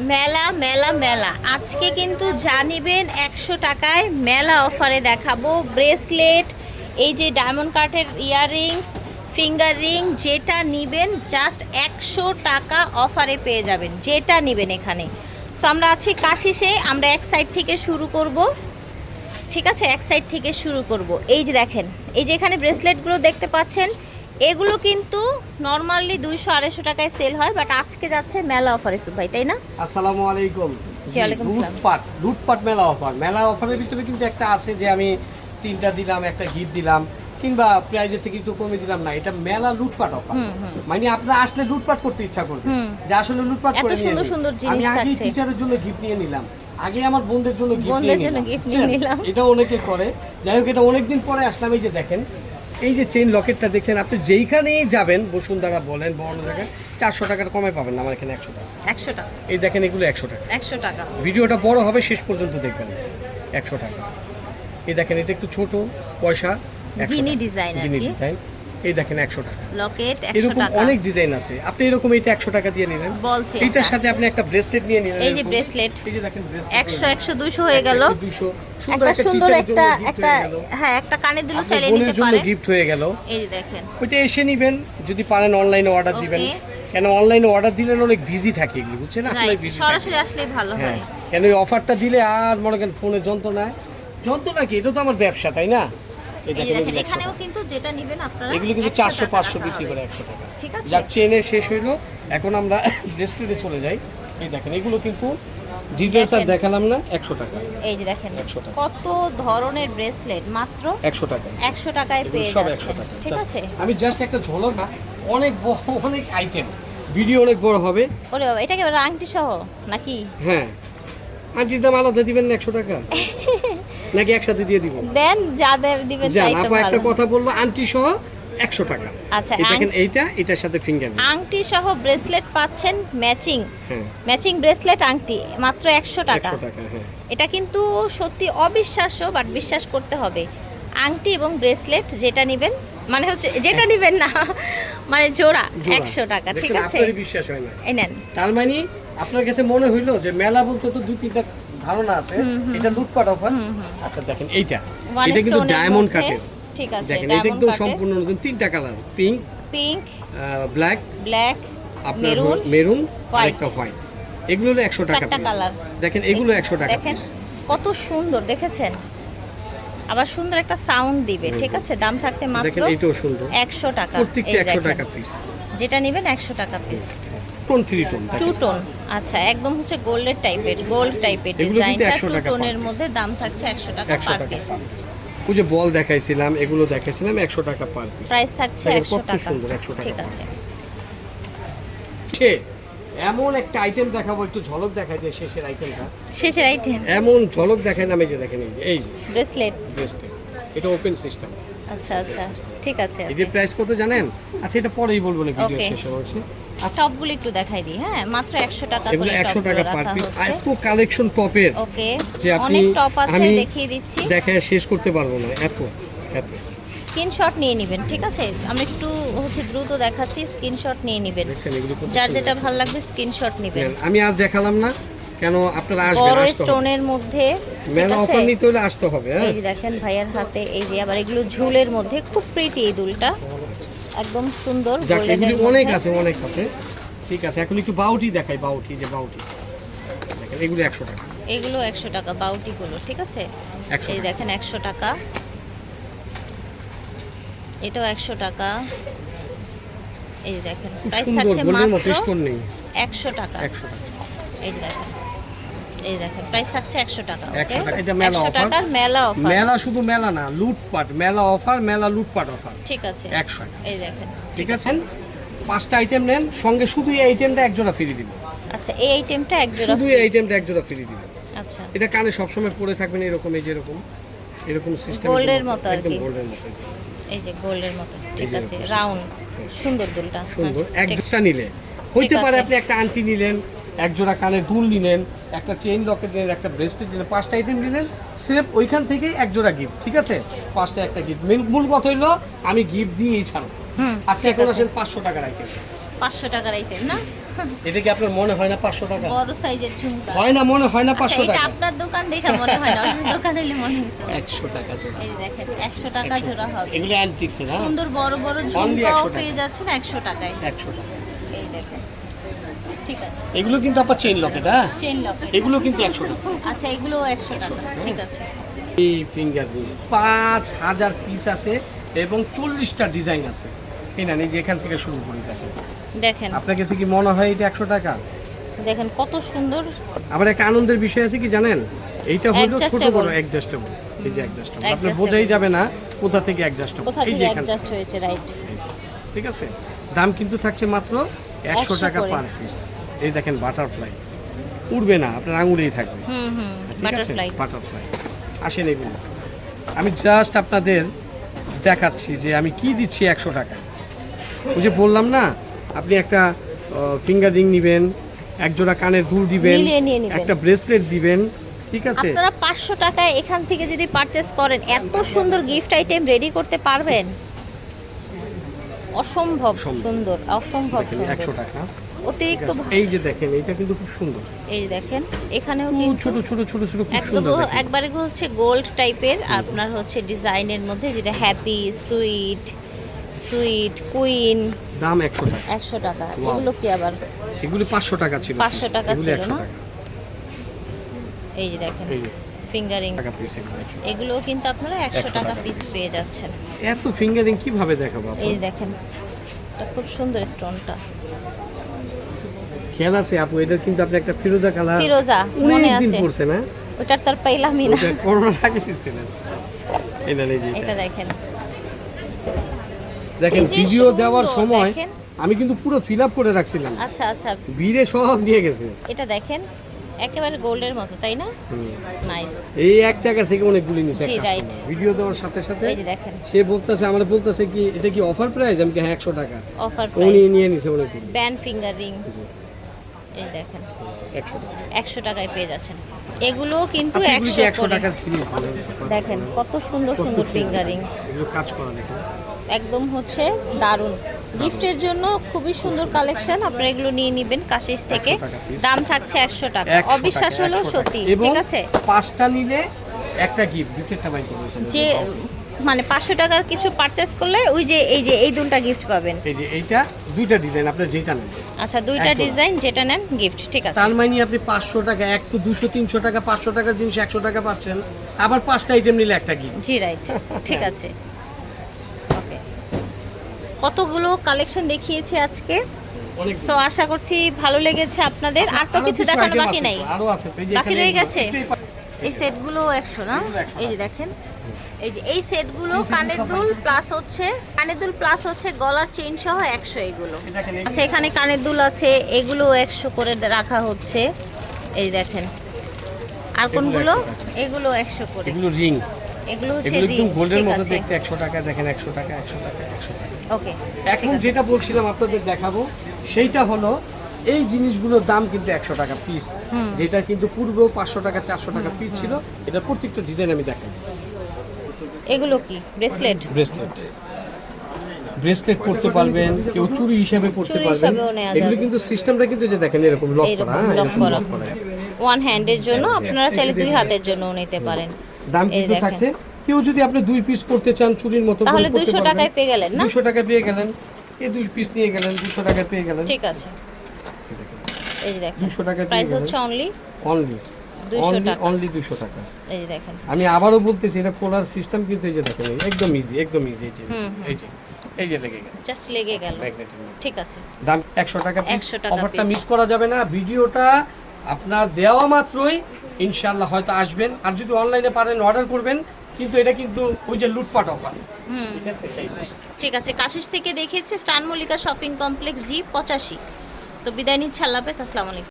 মেলা মেলা মেলা। আজকে কিন্তু জানিবেন একশো টাকায় মেলা অফারে দেখাবো। ব্রেসলেট, এই যে ডায়মন্ড কাটের ইয়াররিংস ফিঙ্গার রিং যেটা নিবেন জাস্ট একশো টাকা অফারে পেয়ে যাবেন। যেটা নিবেন এখানে। সো আমরা আছি কাশিসে আমরা এক সাইড থেকে শুরু করব। ঠিক আছে? এক সাইড থেকে শুরু করব। এই যে দেখেন, এই যে এখানে ব্রেসলেটগুলো দেখতে পাচ্ছেন এগুলো কিন্তু নর্মালি দুইশো আড়াইশো টাকায় সেল হয় বাট আজকে যাচ্ছে মেলা অফারে ভাই তাই না? আসসালামু আলাইকুম। লুটপাট লুটপাট মেলা অফার মেলা অফারের ভিতরে কিন্তু একটা আছে যে আমি তিনটা দিলাম একটা গিফট দিলাম কিংবা প্রাইজের থেকে একটু কমে দিলাম না এটা মেলা লুটপাট অফার। মানে আপনারা আসলে লুটপাট করতে ইচ্ছা করবে। যে আসলে লুটপাট করে নিয়ে সুন্দর সুন্দর আমি থাকছে। টিচারের জন্য গিফট নিয়ে নিলাম। আগে আমার বোনদের জন্য গিফট নিয়ে? নিলাম। এটা অনেকে করে। যাই হোক এটা অনেকদিন পরে আসলাম এই যে দেখেন। এই যে চেইন লকেটটা দেখছেন আপনি যেইখানেই যাবেন বসুন্ধরা বলেন বা অন্য জায়গায় চারশো টাকার কমে পাবেন আমার এখানে একশো টাকা। একশো টাকা। এই দেখেন এগুলো একশো টাকা। একশো টাকা। ভিডিওটা বড় হবে শেষ পর্যন্ত দেখবেন। একশো টাকা। এই দেখেন এটা একটু ছোট পয়সা 100 গিনি টাকা। ডিজাইন আর গিনি কি। ডিজাইন। এই দেখেন একশো টাকা। লকেট এরকম অনেক ডিজাইন আছে। আপনি এরকম এটা একশো টাকা দিয়ে নিলেন চেনটা। সাথে আপনি একটা ব্রেসলেট নিয়ে নিলেন এই যে bracelet। এই যে দেখেন হয়ে গেল। নিলেন। 200 সুন্দর একটা একটা সুন্দর একটা একটা হ্যাঁ একটা দুল চাইলে নিতে জন্য গিফট হয়ে গেল। এই যে দেখেন। ওইটা এসে নিবেন যদি পারেন অনলাইনে অর্ডার দিবেন। কেন অনলাইনে অর্ডার দিলেন অনেক বিজি থাকে এগুলো বুঝছেন? বিজি সরাসরি আসলেই ভালো হ্যাঁ। হয়। কেন ওই অফারটা দিলে আর মনে করেন ফোনে যন্ত্রণায় যন্ত্রণা কি? এটা তো আমার ব্যবসা তাই না? এখানেও কিন্তু যেটা নেবেন আপনারা এগুলো কিন্তু চারশো পাঁচশো বিক্রি করে একশো টাকা। ঠিক আছে? চেনে শেষ হইল। এখন আমরা চলে যাই। এই দেখেন এগুলো কিন্তু ডিটেলস আর দেখালাম না একশো টাকা। এই যে দেখেন 100 টাকা। কত ধরনের ব্রেসলেট মাত্র একশো টাকা। একশো টাকায় পেয়ে যাচ্ছেন। ঠিক আছে? আমি জাস্ট একটা ঝলক না অনেক বড় অনেক আইটেম ভিডিও অনেক বড় হবে। ওরে বাবা এটা কি আংটি সহ নাকি? হ্যাঁ। আন্টির দাম আলাদা দিবেন না একশো টাকা। নাকি একসাথে দিয়ে দিব? দেন যাদের দিবেন তাই তো আপা একটা কথা বলব আন্টি সহ একশো টাকা। আচ্ছা এই দেখেন এইটা এটার সাথে ফিঙ্গার আংটি সহ ব্রেসলেট পাচ্ছেন ম্যাচিং হ্যাঁ। ম্যাচিং ব্রেসলেট আংটি মাত্র একশো টাকা। একশো টাকা হ্যাঁ। এটা কিন্তু সত্যি অবিশ্বাস্য বাট বিশ্বাস করতে হবে। আংটি এবং ব্রেসলেট যেটা নেবেন মানে হচ্ছে যেটা নেবেন না মানে জোড়া। একশো টাকা ঠিক আছে? বিশ্বাস হয় না। এই নেন। তার মানে আপনার কাছে মনে হইল যে মেলা বলতে তো দুই তিনটা ধারণা আছে এটা লুটপাট অফার। আচ্ছা দেখেন এইটা। এটা কিন্তু ডায়মন্ড কাটের ঠিক আছে দেখেন এটা একদম সম্পূর্ণ নতুন তিনটা colour pink pink black black আপনার মেরুন একটা হোয়াইট এগুলো হলো একশো টাকা কালার দেখেন এগুলো একশো টাকা দেখেন কত সুন্দর দেখেছেন? আবার সুন্দর একটা সাউন্ড দিবে ঠিক আছে? দাম থাকছে মাত্র সুন্দর। একশো টাকা। প্রত্যেকটা একশো টাকা পিস যেটা নেবেন একশো টাকা piece tone three tone two tone আচ্ছা একদম হচ্ছে গোল্ডের টাইপের গোল্ড টাইপের ডিজাইনটা টু টোনের মধ্যে দাম থাকছে একশো টাকা 100 পার। পিস ওই যে বল দেখাইছিলাম এগুলো দেখাইছিলাম একশো টাকা পার পিস প্রাইস থাকছে একশো টাকা। সুন্দর, 100 টাকা ঠিক আছে। এমন একটা আইটেম দেখাবো একটু ঝলক দেখাই যায় শেষের আইটেমটা শেষের আইটেম এমন ঝলক দেখায় নামে যে দেখেন এই এই যে। ব্রেসলেট ব্রেসলেট এটা ওপেন সিস্টেম আচ্ছা আচ্ছা। ঠিক আছে এই যে প্রাইস কত জানেন? আচ্ছা এটা পরেই বলব না ভিডিও. শেষে অবশ্যই সবগুলো একটু দেখাই দিই হ্যাঁ? মাত্র একশো টাকা এগুলো করে একশো টপগুলো টাকা পার পিস হচ্ছে। এত কালেকশন টপের ওকে। যে আপনি অনেক টপ আছে আমি দেখিয়ে দিচ্ছি। দেখায় শেষ করতে পারব না। এত এত। স্ক্রিনশট নিয়ে নেবেন ঠিক আছে? আমরা একটু হচ্ছে দ্রুত দেখাচ্ছি স্ক্রিনশট নিয়ে নেবেন। যার যেটা ভালো লাগবে স্ক্রিনশট নেবেন। আমি আর দেখালাম না। কেন আপনারা আসবেন? বড় স্টোনের মধ্যে মেলা অফার নিতে হলে আসতে হবে হ্যাঁ? এই যে দেখেন ভাইয়ার হাতে এই যে আবার এগুলো ঝুলের মধ্যে খুব প্রিটি এই দুলটা। একদম সুন্দর এর অনেক আছে অনেক আছে। ঠিক আছে এখন একটু বাউটি দেখাই বাউটি যে বাউটি। দেখেন এগুলো একশো টাকা। এগুলো একশো টাকা বাউটিগুলো ঠিক আছে? এই দেখেন একশো টাকা। এটাও একশো টাকা। এই যে দেখেন প্রাইস থাকছে মাত্র স্টোন নেই। একশো টাকা। একশো টাকা। এই দেখেন। এই দেখেন প্রাইস থাকছে একশো টাকা 100 টাকা, এটা মেলা। টাকার মেলা অফার মেলা শুধু মেলা না লুটপাট মেলা অফার মেলা লুটপাট অফার ঠিক আছে। একশো এই দেখেন। ঠিক আছে? পাঁচটা আইটেম নেন সঙ্গে শুধু এই আইটেমটা এক জোড়া ফ্রি দিব আচ্ছা এই আইটেমটা এক জোড়া শুধু এই আইটেমটা এক জোড়া ফ্রি দিব আচ্ছা। এটা কানে সবসময় পরে থাকবেন এরকম এই যেরকম এরকম সিস্টেম Gold-এর মতো একদম গোল্ডের মতো এই যে। গোল্ডের মতো ঠিক আছে রাউন্ড সুন্দর দুলটা। সুন্দর হ্যাঁ, এক নিলে। হইতে পারে আপনি একটা আংটি নিলেন এক জোড়া কানের দুল নিলেন একটা চেইন লকেট নিলেন একটা ব্রেসলেট নিলেন পাঁচটা আইটেম নিলেন সিরেপ ওইখান থেকেই এক জোড়া গিফট ঠিক আছে? পাঁচটা একটা গিফট মূল কথা হইল আমি গিফট দিয়েই ছাড়ো। হুম আচ্ছা এখন আসেন পাঁচশো টাকার আইটেম পাঁচশো টাকার আইটেম না? এটা কি আপনার মনে হয় না পাঁচশো টাকা? বড় সাইজের ঝুমকা। হয় না মনে হয় না আচ্ছা, পাঁচশো এটা টাকা? আপনার দোকান দেখে মনে হয় না দোকান এলে মনে হতো একশো টাকা জোড়া। এই দেখেন একশো টাকা জোড়া হবে। এগুলো অ্যান্টিক্সের হ্যাঁ? সুন্দর বড় বড় ঝুমকাও 100 টাকা। পেয়ে যাচ্ছেন একশো টাকায়। একশো টাকা। ঠিক আছে। এগুলো কিন্তু আপনার চেইন লকেট হ্যাঁ? চেন লক এগুলো কিন্তু একশো টাকা। আচ্ছা এগুলো একশো টাকা। ঠিক আছে। এই ফিঙ্গার পাঁচ হাজার পিস আছে এবং চল্লিশটা ডিজাইন আছে। এই না এই যে এখান থেকে শুরু করি দেখেন। দেখেন। আপনার কাছে কি মনে হয় এটা একশো টাকা? দেখেন কত সুন্দর। আবার একটা আনন্দের বিষয় আছে কি জানেন? এইটা হলো ছোট বড় অ্যাডজাস্টেবল এই যে অ্যাডজাস্টেবল Adjustable. বোঝাই যাবে না কোথা থেকে অ্যাডজাস্টেবল এই যে এখান অ্যাডজাস্ট হয়েছে রাইট ঠিক আছে? দাম কিন্তু থাকছে মাত্র একশো 100 টাকা পার পিস এই দেখেন বাটারফ্লাই উড়বে না আপনার আঙুলেই থাকবে। হুম হুম ঠিক আছে? বাটারফ্লাই বাটারফ্লাই আসেন এগুলো। আমি জাস্ট আপনাদের দেখাচ্ছি যে আমি কি দিচ্ছি একশো টাকা ওই যে বললাম না আপনি একটা ফিঙ্গার রিং নেবেন এক জোড়া কানের দুল দিবেন। একটা ব্রেসলেট দিবেন ঠিক আছে? আপনারা পাঁচশো টাকায় এখান থেকে যদি পারচেস করেন এত সুন্দর গিফট আইটেম রেডি করতে পারবেন? অসম্ভব। সুন্দর অসম্ভব দেখেন সুন্দর। একশো টাকা। ঠিক অতিরিক্ত এই যে দেখেন এইটা কিন্তু খুব সুন্দর। এই দেখেন এখানেও কিন্তু ছোট ছোট ছোট ছোট খুব সুন্দর একবারে হচ্ছে গোল্ড টাইপের আপনার হচ্ছে ডিজাইনের মধ্যে যেটা হ্যাপি সুইট সুইট কুইন দাম একশো টাকা। একশো টাকা। এগুলো কি আবার? এগুলো পাঁচশো টাকা ছিল। 500 টাকা ছিল না? এই যে দেখেন ফিঙ্গারিং পিস এগুলো 100 কিন্তু আপনারা একশো 100 টাকা টাকা পিস পেয়ে যাচ্ছেন। এত ফিঙ্গারিং কীভাবে দেখাবো এই দেখেন এটা খুব সুন্দর স্টোনটা খেয়াল আছে আপু? এটা কিন্তু আপনি একটা ফিরোজা কালার ফিরোজা মনে অনেক আছে। পড়ছে না ওটার তো আর পাইলামই না। ওটা করোনার আগে দিচ্ছিলেন এই না এই যে এটা এটা। দেখেন। দেখেন ভিডিও দেওয়ার সময় আমি কিন্তু পুরো ফিল আপ করে রাখছিলাম। আচ্ছা আচ্ছা। ভিড়ে সব নিয়ে গেছে। এটা দেখেন একেবারে গোল্ডের মতো তাই না? নাইস এই এক জায়গা থেকে অনেকগুলি নিছে জি, right. ভিডিও দেওয়ার সাথে সাথে এই দেখেন। সে বলতাছে আমার বলতাছে কি এটা কি অফার প্রাইস আমি কি হ্যাঁ একশো টাকা। অফার প্রাইস উনি নিয়ে নিছে অনেকগুলি। ব্যান্ড ফিঙ্গার রিং এই দেখেন। একশো টাকায় পেয়ে যাচ্ছেন। এগুলো কিন্তু আচ্ছা এগুলি কি একশো একশো করে। টাকার দেখেন কত সুন্দর সুন্দর ফিঙ্গারিং কাজ করা দেখেন। একদম হচ্ছে দারুণ। গিফটের জন্য খুবই সুন্দর কালেকশন আপনারা এগুলো নিয়ে নেবেন কাশিস থেকে। 100 টাকা piece। দাম থাকছে একশো টাকা। অবিশ্বাস টাকা, হলেও 100 টাকা। সত্যি ঠিক আছে? পাঁচটা নিলে একটা গিফট করবেন যে মানে পাঁচশো টাকার কিছু পারচেস করলে ওই যে এই যে এই দুলটা গিফট পাবেন। এই যে এইটা দুইটা ডিজাইন আপনি যেটা নেন। আচ্ছা দুইটা ডিজাইন যেটা নেন গিফট ঠিক আছে। তার মানে আপনি পাঁচশো টাকা এক তো দুশো তিনশো টাকা পাঁচশো টাকার জিনিস একশো টাকা পাচ্ছেন আবার পাঁচটা আইটেম নিলে একটা গিফট জি রাইট ঠিক আছে। ওকে কতগুলো কালেকশন দেখিয়েছি আজকে? তো আশা করছি ভালো লেগেছে আপনাদের। আর তো কিছু দেখানো বাকি নাই। বাকি রয়ে গেছে? এই সেটগুলো একশো না? এই যে দেখেন। এই যে এই সেটগুলো কানের দুল প্লাস হচ্ছে কানের দুল প্লাস হচ্ছে গলার চেইন সহ একশো এগুলো। আচ্ছা এখানে কানের দুল আছে এগুলো একশো করে রাখা হচ্ছে। এই দেখেন আর কোনগুলো? এগুলো একশো করে। এগুলো রিং এগুলো হচ্ছে এগুলো গোল্ডের মতো দেখতে একশো টাকা দেখেন টাকা একশো টাকা একশো টাকা। ওকে এখন যেটা বলছিলাম আপনাদের দেখাবো সেইটা হলো এই জিনিসগুলোর দাম কিন্তু একশো টাকা পিস যেটা কিন্তু পাঁচশো টাকা চারশো টাকা পিস ছিল এটা প্রত্যেকটা ডিজাইন আমি দেখাই। এগুলো কি? ব্রেসলেট? ব্রেসলেট। ব্রেসলেট পরতে পারবেন কেউ চুরি হিসাবে পরতে পারবেন। এগুলো কিন্তু সিস্টেমটা কিন্তু যে দেখেন এরকম লক করা হ্যাঁ। লক করা। ওয়ান হ্যান্ডের জন্য আপনারা চাইলে দুই হাতের জন্য নিতে পারেন। দাম কিন্তু থাকছে। কেউ যদি আপনি দুই পিস পড়তে চান চুরির মতো তাহলে পরতে 200 টাকায় পেয়ে গেলেন না? 200 টাকায় পেয়ে গেলেন। এই দুই পিস নিয়ে গেলেন দুশো টাকায় পেয়ে গেলেন। ঠিক আছে। এই দেখেন। 200 টাকায় পেয়ে প্রাইস হচ্ছে অনলি অনলি 200 টাকা। অনলি দুশো টাকা। এই দেখেন। আমি বলতেছি এটা খোলার সিস্টেম কিন্তু এই যে দেখেন একদম ইজি একদম ইজি এই যে হুম, এই যে এই যে লেগে গেল। জাস্ট লেগে গেল। ঠিক আছে। দাম একশো টাকা পিস অফারটা মিস করা যাবে না। ভিডিওটা আপনার দেওয়া মাত্রই হয়তো আসবেন। আর যদি অনলাইনে পারেন অর্ডার করবেন। কিন্তু এটা কিন্তু ওই যে লুটপাট অফার ঠিক আছে? ঠিক আছে। কাশিস থেকে দেখিয়েছে স্টান মল্লিকা শপিং কমপ্লেক্স জি পঁচাশি। তো বিদায় নিচ্ছে। আল্লাহ হাফেজ। আসসালামু আলাইকুম।